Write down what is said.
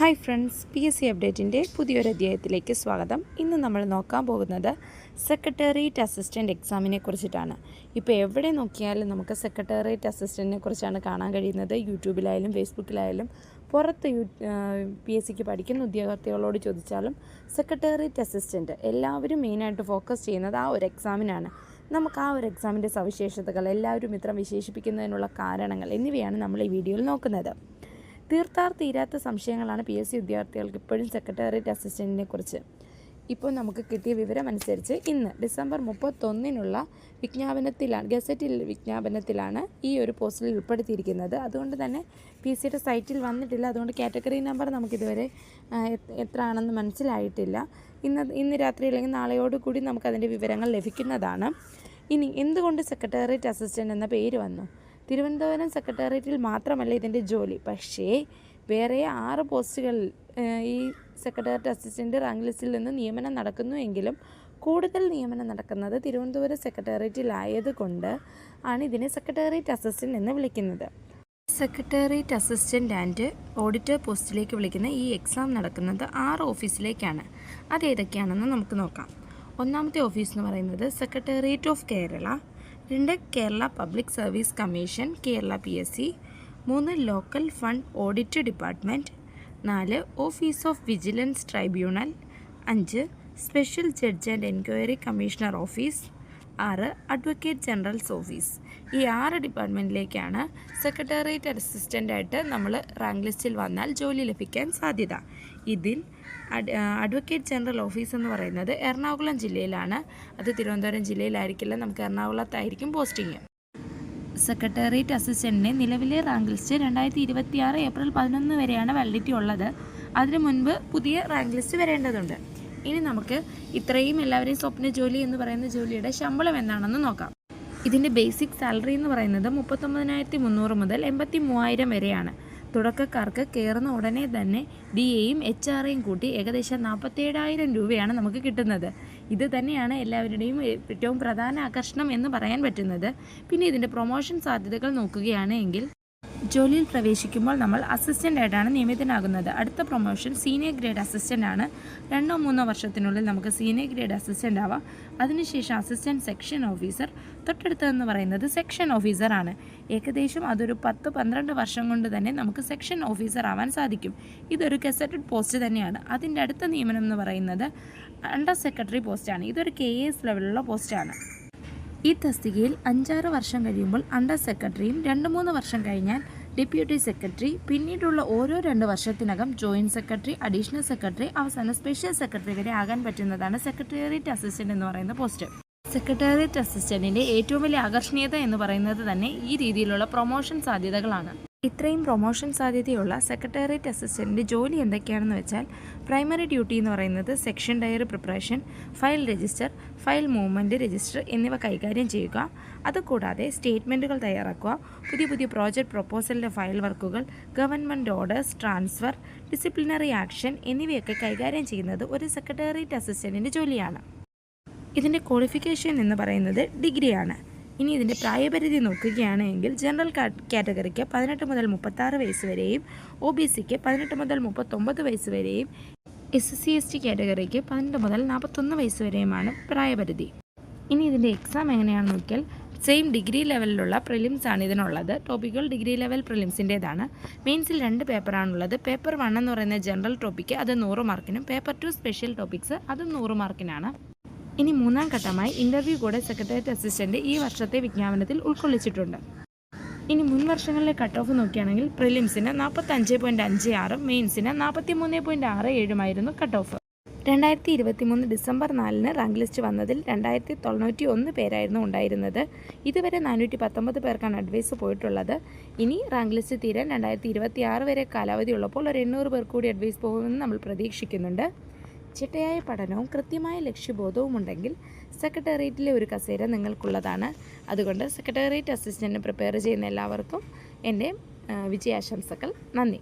Hi friends P S C അപ്ഡേറ്റിന്റെ പുതിയൊരു അധ്യായത്തിലേക്ക് സ്വാഗതം. ഇന്ന് നമ്മൾ നോക്കാൻ പോകുന്നത് സെക്രട്ടേറിയറ്റ് അസിസ്റ്റന്റ് എക്സാമിനെ കുറിച്ചിട്ടാണ്. ഇപ്പോൾ എവിടെ നോക്കിയാലും നമുക്ക് സെക്രട്ടേറിയറ്റ് അസിസ്റ്റന്റിനെ കുറിച്ചാണ് കാണാൻ കഴിയുന്നത്. യൂട്യൂബിലായാലും ഫേസ്ബുക്കിലായാലും പുറത്ത് യു പി എസ് സിക്ക് പഠിക്കുന്ന ഉദ്യോഗാർത്ഥികളോട് ചോദിച്ചാലും സെക്രട്ടേറിയറ്റ് അസിസ്റ്റന്റ് എല്ലാവരും മെയിനായിട്ട് ഫോക്കസ് ചെയ്യുന്നത് ആ ഒരു എക്സാമിനാണ്. നമുക്ക് ആ ഒരു എക്സാമിന്റെ സവിശേഷതകൾ എല്ലാവരും ഇത്ര വിശേഷിപ്പിക്കുന്നതിനുള്ള കാരണങ്ങൾ എന്നിവയാണ് നമ്മൾ ഈ വീഡിയോയിൽ നോക്കുന്നത്. തീർത്താർ തീരാത്ത സംശയങ്ങളാണ് പി എസ് സി വിദ്യാർത്ഥികൾക്ക് ഇപ്പോഴും സെക്രട്ടേറിയറ്റ് അസിസ്റ്റന്റിനെ കുറിച്ച്. ഇപ്പോൾ നമുക്ക് കിട്ടിയ വിവരം അനുസരിച്ച് ഇന്ന് ഡിസംബർ മുപ്പത്തൊന്നിനുള്ള വിജ്ഞാപനത്തിലാണ് ഗസറ്റിൽ വിജ്ഞാപനത്തിലാണ് ഈ ഒരു പോസ്റ്റിൽ ഉൾപ്പെടുത്തിയിരിക്കുന്നത്. അതുകൊണ്ട് തന്നെ പി സിയുടെ സൈറ്റിൽ വന്നിട്ടില്ല. അതുകൊണ്ട് കാറ്റഗറി നമ്പർ നമുക്കിതുവരെ എത്ര ആണെന്ന് മനസ്സിലായിട്ടില്ല. ഇന്ന് ഇന്ന് രാത്രി അല്ലെങ്കിൽ നാളെയോട് കൂടി നമുക്കതിന്റെ വിവരങ്ങൾ ലഭിക്കുന്നതാണ്. ഇനി എന്തുകൊണ്ട് സെക്രട്ടേറിയറ്റ് അസിസ്റ്റന്റ് എന്ന പേര് വന്നു? തിരുവനന്തപുരം സെക്രട്ടേറിയറ്റിൽ മാത്രമല്ല ഇതിന്റെ ജോലി. പക്ഷേ വേറെ ആറ് പോസ്റ്റുകളിൽ ഈ സെക്രട്ടേറിയറ്റ് അസിസ്റ്റന്റ് റാങ്ക് ലിസ്റ്റിൽ നിന്ന് നിയമനം നടക്കുന്നു എങ്കിലും കൂടുതൽ നിയമനം നടക്കുന്നത് തിരുവനന്തപുരം സെക്രട്ടേറിയറ്റിലായതുകൊണ്ട് ആണ് ഇതിനെ സെക്രട്ടേറിയറ്റ് അസിസ്റ്റന്റ് എന്ന് വിളിക്കുന്നത്. സെക്രട്ടേറിയറ്റ് അസിസ്റ്റന്റ് ആൻഡ് ഓഡിറ്റർ പോസ്റ്റിലേക്ക് വിളിക്കുന്ന ഈ എക്സാം നടക്കുന്നത് ആറ് ഓഫീസിലേക്കാണ്. അതേതൊക്കെയാണെന്ന് നമുക്ക് നോക്കാം. ഒന്നാമത്തെ ഓഫീസ് എന്ന് പറയുന്നത് സെക്രട്ടേറിയറ്റ് ഓഫ് കേരള രണ്ട് Kerala public service commission Kerala P S C മൂന്ന് ലോക്കൽ ഫണ്ട് ഓഡിറ്റ് ഡിപ്പാർട്ട്മെന്റ് നാല് ഓഫീസ് ഓഫ് വിജിലൻസ് ട്രൈബ്യൂണൽ അഞ്ച് special judge and enquiry commissioner office ആറ് അഡ്വക്കേറ്റ് ജനറൽസ് ഓഫീസ്. ഈ ആറ് ഡിപ്പാർട്ട്മെന്റിലേക്കാണ് സെക്രട്ടേറിയറ്റ് അസിസ്റ്റന്റായിട്ട് നമ്മൾ റാങ്ക് ലിസ്റ്റിൽ വന്നാൽ ജോലി ലഭിക്കാൻ സാധ്യത. ഇതിൽ അഡ്- അഡ്വക്കേറ്റ് ജനറൽ ഓഫീസ് എന്ന് പറയുന്നത് എറണാകുളം ജില്ലയിലാണ്. അത് തിരുവനന്തപുരം ജില്ലയിലായിരിക്കില്ല. നമുക്ക് എറണാകുളത്തായിരിക്കും പോസ്റ്റിംഗ് സെക്രട്ടേറിയറ്റ് അസിസ്റ്റന്റിന് നിലവിലെ റാങ്ക് ലിസ്റ്റ് രണ്ടായിരത്തി ഇരുപത്തി ആറ് ഏപ്രിൽ പതിനൊന്ന് വരെയാണ് വാലിഡിറ്റി ഉള്ളത്. അതിനു മുൻപ് പുതിയ റാങ്ക് ലിസ്റ്റ് വരേണ്ടതുണ്ട്. ഇനി നമുക്ക് ഇത്രയും എല്ലാവരെയും സ്വപ്ന ജോലി എന്ന് പറയുന്ന ജോലിയുടെ ശമ്പളം എന്താണെന്ന് നോക്കാം. ഇതിന്റെ ബേസിക് സാലറി എന്ന് പറയുന്നത് മുപ്പത്തൊമ്പതിനായിരത്തി മുന്നൂറ് മുതൽ എൺപത്തി മൂവായിരം വരെയാണ്. തുടക്കക്കാർക്ക് കയറുന്ന ഉടനെ തന്നെ ഡി എയും എച്ച് ആർ ആറേയും കൂട്ടി ഏകദേശം നാൽപ്പത്തേഴായിരം രൂപയാണ് നമുക്ക് കിട്ടുന്നത്. ഇത് തന്നെയാണ് എല്ലാവരുടെയും ഏറ്റവും പ്രധാന ആകർഷണം എന്ന് പറയാൻ പറ്റുന്നത്. പിന്നെ ഇതിന്റെ പ്രൊമോഷൻ സാധ്യതകൾ നോക്കുകയാണ് എങ്കിൽ ജോലിയിൽ പ്രവേശിക്കുമ്പോൾ നമ്മൾ അസിസ്റ്റന്റ് ആയിട്ടാണ് നിയമിതനാകുന്നത്. അടുത്ത പ്രൊമോഷൻ സീനിയർ ഗ്രേഡ് അസിസ്റ്റന്റ് ആണ്. രണ്ടോ മൂന്നോ വർഷത്തിനുള്ളിൽ നമുക്ക് സീനിയർ ഗ്രേഡ് അസിസ്റ്റന്റ് ആവാം. അതിനുശേഷം അസിസ്റ്റന്റ് സെക്ഷൻ ഓഫീസർ തൊട്ടടുത്തതെന്ന് പറയുന്നത് സെക്ഷൻ ഓഫീസറാണ് ഏകദേശം അതൊരു പത്ത് പന്ത്രണ്ട് വർഷം കൊണ്ട് തന്നെ നമുക്ക് സെക്ഷൻ ഓഫീസർ ആവാൻ സാധിക്കും. ഇതൊരു ഗസറ്റഡ് പോസ്റ്റ് തന്നെയാണ്. അതിന്റെ അടുത്ത നിയമനം എന്ന് പറയുന്നത് അണ്ടർ സെക്രട്ടറി പോസ്റ്റാണ് ഇതൊരു കെ എസ് ലെവലിലുള്ള പോസ്റ്റാണ് ഈ തസ്തികയിൽ അഞ്ചാറ് വർഷം കഴിയുമ്പോൾ അണ്ടർ സെക്രട്ടറിയും രണ്ട് മൂന്ന് വർഷം കഴിഞ്ഞാൽ ഡെപ്യൂട്ടി സെക്രട്ടറി പിന്നീടുള്ള ഓരോ രണ്ട് വർഷത്തിനകം ജോയിന്റ് സെക്രട്ടറി അഡീഷണൽ സെക്രട്ടറി അവസാനം സ്പെഷ്യൽ സെക്രട്ടറി വരെ ആകാൻ പറ്റുന്നതാണ് സെക്രട്ടേറിയറ്റ് അസിസ്റ്റന്റ് എന്ന് പറയുന്ന പോസ്റ്റ്. സെക്രട്ടേറിയറ്റ് അസിസ്റ്റന്റിന്റെ ഏറ്റവും വലിയ ആകർഷണീയത എന്ന് പറയുന്നത് തന്നെ ഈ രീതിയിലുള്ള പ്രൊമോഷൻ സാധ്യതകളാണ്. ഇത്രയും പ്രൊമോഷൻ സാധ്യതയുള്ള സെക്രട്ടേറിയറ്റ് അസിസ്റ്റന്റിന്റെ ജോലി എന്തൊക്കെയാണെന്ന് വെച്ചാൽ പ്രൈമറി ഡ്യൂട്ടി എന്ന് പറയുന്നത് section diary preparation file register file movement register എന്നിവ കൈകാര്യം ചെയ്യുക. അതുകൂടാതെ സ്റ്റേറ്റ്മെന്റുകൾ തയ്യാറാക്കുക. പുതിയ പുതിയ പ്രോജക്റ്റ് പ്രൊപ്പോസലിന്റെ ഫയൽ വർക്കുകൾ government orders transfer disciplinary action എന്നിവയൊക്കെ കൈകാര്യം ചെയ്യുന്നത് ഒരു സെക്രട്ടേറിയറ്റ് അസിസ്റ്റന്റിന്റെ ജോലിയാണ്. ഇതിന്റെ ക്വാളിഫിക്കേഷൻ എന്ന് പറയുന്നത് ഡിഗ്രിയാണ് ഇനി ഇതിന്റെ പ്രായപരിധി നോക്കുകയാണെങ്കിൽ ജനറൽ കാറ്റഗറിക്ക് പതിനെട്ട് മുതൽ മുപ്പത്താറ് വയസ്സ് വരെയും ഒ ബി സിക്ക് പതിനെട്ട് മുതൽ മുപ്പത്തൊമ്പത് വയസ്സ് വരെയും എസ് സി എസ് ടി കാറ്റഗറിക്ക് പതിനെട്ട് മുതൽ നാൽപ്പത്തൊന്ന് വയസ്സ് വരെയുമാണ് പ്രായപരിധി. ഇനി ഇതിന്റെ എക്സാം എങ്ങനെയാണെന്ന് നോക്കിയാൽ സെയിം ഡിഗ്രി ലെവലിലുള്ള പ്രിലിംസ് ആണ് ഇതിനുള്ളത്. ടോപ്പിക്കുകൾ ഡിഗ്രി ലെവൽ പ്രിലിംസിന്റേതാണ് മെയിൻസിൽ രണ്ട് പേപ്പറാണുള്ളത് പേപ്പർ വൺ എന്ന് പറയുന്ന ജനറൽ ടോപ്പിക്ക് അത് നൂറ് മാർക്കിനും പേപ്പർ ടു സ്പെഷ്യൽ ടോപ്പിക്സ് അത് നൂറ് മാർക്കിനാണ് ഇനി മൂന്നാം ഘട്ടമായി ഇന്റർവ്യൂ കൂടെ സെക്രട്ടേറിയറ്റ് അസിസ്റ്റന്റ് ഈ വർഷത്തെ വിജ്ഞാപനത്തിൽ ഉൾക്കൊള്ളിച്ചിട്ടുണ്ട്. ഇനി മുൻ വർഷങ്ങളിലെ കട്ട് ഓഫ് നോക്കുകയാണെങ്കിൽ പ്രിലിംസിന് നാൽപ്പത്തഞ്ച് പോയിന്റ് അഞ്ച് ആറും മെയിൻസിന് നാൽപ്പത്തി മൂന്ന് പോയിന്റ് ആറ് ഏഴുമായിരുന്നു കട്ട് ഓഫ് രണ്ടായിരത്തി ഇരുപത്തി മൂന്ന് ഡിസംബർ നാലിന് റാങ്ക് ലിസ്റ്റ് വന്നതിൽ രണ്ടായിരത്തി തൊണ്ണൂറ്റി ഒന്ന് പേരായിരുന്നു ഉണ്ടായിരുന്നത്. ഇതുവരെ നാനൂറ്റി പത്തൊമ്പത് പേർക്കാണ് അഡ്വൈസ് പോയിട്ടുള്ളത്. ഇനി റാങ്ക് ലിസ്റ്റ് തീരാൻ രണ്ടായിരത്തി ഇരുപത്തി ആറ് വരെ കാലാവധി ഉള്ളപ്പോൾ ഒരു എണ്ണൂറ് പേർ കൂടി അഡ്വൈസ് പോകുമെന്ന് നമ്മൾ പ്രതീക്ഷിക്കുന്നുണ്ട്. ചിട്ടയായ പഠനവും കൃത്യമായ ലക്ഷ്യബോധവും ഉണ്ടെങ്കിൽ സെക്രട്ടേറിയറ്റിലെ ഒരു കസേര നിങ്ങൾക്കുള്ളതാണ്. അതുകൊണ്ട് സെക്രട്ടേറിയറ്റ് അസിസ്റ്റന്റ് പ്രിപ്പയർ ചെയ്യുന്ന എല്ലാവർക്കും എന്റെ വിജയാശംസകൾ. നന്ദി.